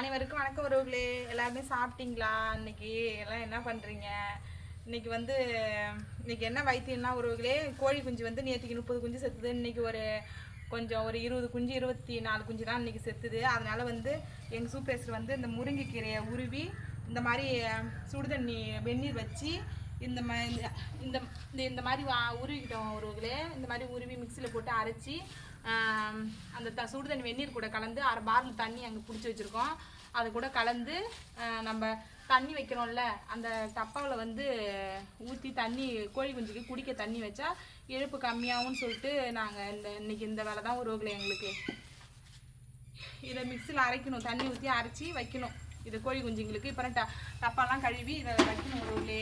அனைவருக்கும் வணக்கம் உறவுகளே. எல்லாருமே சாப்பிட்டீங்களா? இன்னைக்கு எல்லாம் என்ன பண்ணுறீங்க இன்னைக்கு வந்து இன்னைக்கு என்ன வைத்தியம்னா உறவுகளே கோழி குஞ்சு வந்து நேற்றுக்கு முப்பது குஞ்சு செத்துது. இன்னைக்கு ஒரு கொஞ்சம் ஒரு இருபது குஞ்சு இருபத்தி நாலு குஞ்சு தான் இன்னைக்கு செத்துது. அதனால வந்து எங்கள் சூப்பேஸ்டர் வந்து இந்த முருங்கைக்கீரையை உருவி இந்த மாதிரி சுடுதண்ணி வெந்நீர் வச்சு இந்த மா இந்த- இந்த இந்த மாதிரி வா உருவிக்கிட்டோம் உறவுகளே. இந்த மாதிரி உருவி மிக்சியில் போட்டு அரைச்சி அந்த த சுடு தண்ணி வெந்நீர் கூட கலந்து அரை பாரில் தண்ணி அங்கே பிடிச்சி வச்சுருக்கோம். அது கூட கலந்து நம்ம தண்ணி வைக்கிறோம்ல அந்த டப்பாவில் வந்து ஊற்றி தண்ணி கோழி குஞ்சுக்கு குடிக்க தண்ணி வச்சா எழுப்பு கம்மியாகும்னு சொல்லிட்டு நாங்கள் இந்த இன்னைக்கு இந்த வேலை தான் உருவகளை எங்களுக்கு. இதை மிக்சியில் அரைக்கணும் தண்ணி ஊற்றி அரைச்சி வைக்கணும். இது கோழி குஞ்சுங்களுக்கு இப்போ ட டப்பாலாம் கழுவி இதை வைக்கணும் உறவுகளே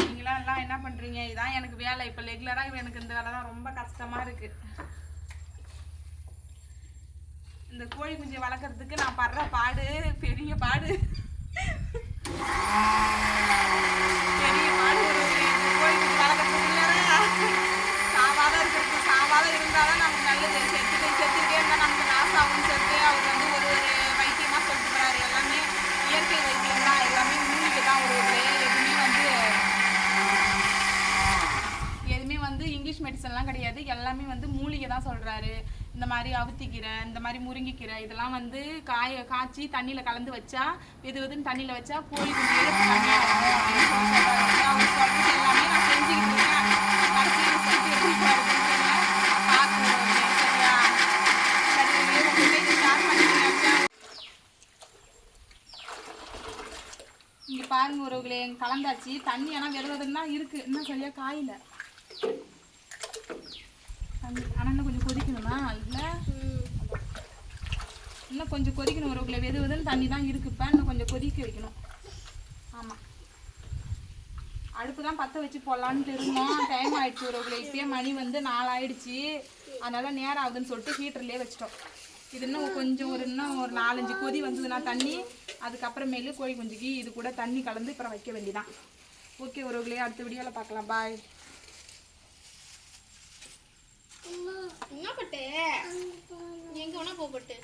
நீங்களாம் எல்லாம் என்ன பண்ணுறீங்க இதான் எனக்கு வேலை. இப்போ ரெகுலராக எனக்கு இந்த வேலை தான் ரொம்ப கஷ்டமாக இருக்குது இந்த கோழி குஞ்சை வளர்க்குறதுக்கு நான் படுற பாடு பெரிய பாடு. பெரிய பாடு. கோழி குஞ்சு வளர்க்குறதுக்கு இல்லைனா சாவாத இருக்கிறது சாவாத இருந்தால் தான் நமக்கு நல்லது. செத்துட்டு செத்துட்டே இருந்தால் நமக்கு லாஸ் ஆகும்னு சொல்லிட்டு அவர் வந்து ஒரு ஒரு வைத்தியமாக சொல்லிட்டு போகிறாரு எல்லாமே இயற்கை வைத்தியம் தான். எல்லாமே மூலிகை தான் ஒரு எதுவுமே வந்து எதுவுமே வந்து இங்கிலீஷ் மெடிசன்லாம் கிடையாது. எல்லாமே வந்து மூலிகை தான் சொல்கிறாரு இந்த மாதிரி அவுத்திக்கீரை இந்த மாதிரி முருங்கைக்கீரை இதெல்லாம் வந்து காய காய்ச்சி தண்ணியில் கலந்து வச்சா வெது வெதுன்னு தண்ணியில் வச்சா கோழி கொஞ்சம் இழப்பு கம்மியாகும் எல்லாமே நான் செஞ்சுக்கிட்டு இருக்கேன். கடைசியில் செஞ்சு எப்படி வருதுன்னு சரியா? சரி உங்ககிட்ட ஷேர் பண்ணிக்கிறேன் பாருங்க உறவுகளே கலந்தாச்சு. தண்ணி ஆனா வெறுவதுன்னு இருக்குது இன்னும் சரியா காயில. தண்ணி ஆனா இன்னும் கொஞ்சம் கொதிக்கணுமா? இன்னும் கொஞ்சம் கொதிக்கணும் உறவுகளே வெது வெதுன்னு தண்ணி தான் இருக்கு. இன்னும் கொஞ்சம் கொதிக்க வைக்கணும். ஆமாம் அடுப்பு தான் பற்ற வச்சு போடலான்ட்டு இருந்தோம் டைம் ஆயிடுச்சு உறவுகளே இப்பயே மணி வந்து நாலாயிடுச்சு. ஆயிடுச்சு நேரம் ஆகுதுன்னு சொல்லிட்டு ஹீட்டர்லேயே வச்சிட்டோம். இது இன்னும் கொஞ்சம் ஒரு இன்னும் ஒரு நாலஞ்சு கொதி வந்ததுன்னா தண்ணி அதுக்கப்புறமேலு கோழி குஞ்சுக்கு இது கூட தண்ணி கலந்து அப்புறம் வைக்க வேண்டியதான் ஓகே உறவுகளே அடுத்த வீடியோவில் பார்க்கலாம். பாய் என்ன பட்டு எங்க வேணா போகப்பட்டு